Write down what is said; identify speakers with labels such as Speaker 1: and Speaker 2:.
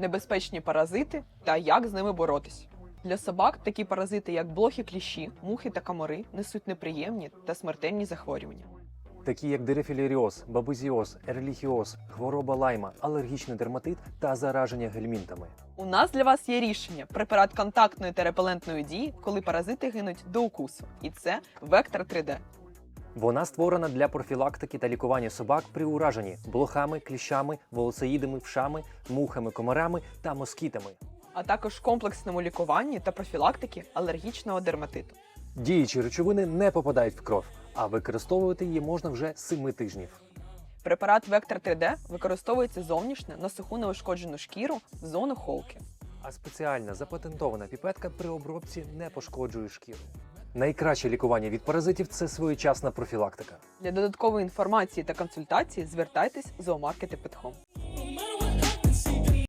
Speaker 1: небезпечні паразити та як з ними боротись. Для собак такі паразити, як блохи кліщі, мухи та камари, несуть неприємні та смертельні захворювання.
Speaker 2: такі як дерефілеріоз, бабузіоз, ерліхіоз, хвороба лайма, алергічний дерматит та зараження гельмінтами.
Speaker 1: У нас для вас є рішення препарат контактної та репелентної дії, коли паразити гинуть до укусу. І це Вектор 3D.
Speaker 2: Вона створена для профілактики та лікування собак при ураженні блохами, кліщами, волосоїдами, вшами, мухами, комарами та москітами.
Speaker 1: а також комплексному лікуванні та профілактики алергічного дерматиту.
Speaker 2: Діючі речовини не попадають в кров, а використовувати її можна вже 7 тижнів.
Speaker 1: Препарат Вектор 3D використовується зовнішньо на суху неушкоджену шкіру в зону холки.
Speaker 2: А спеціальна запатентована піпетка при обробці не пошкоджує шкіру. Найкраще лікування від паразитів це своєчасна профілактика.
Speaker 1: Для додаткової інформації та консультації звертайтесь в зоомаркети Петхом.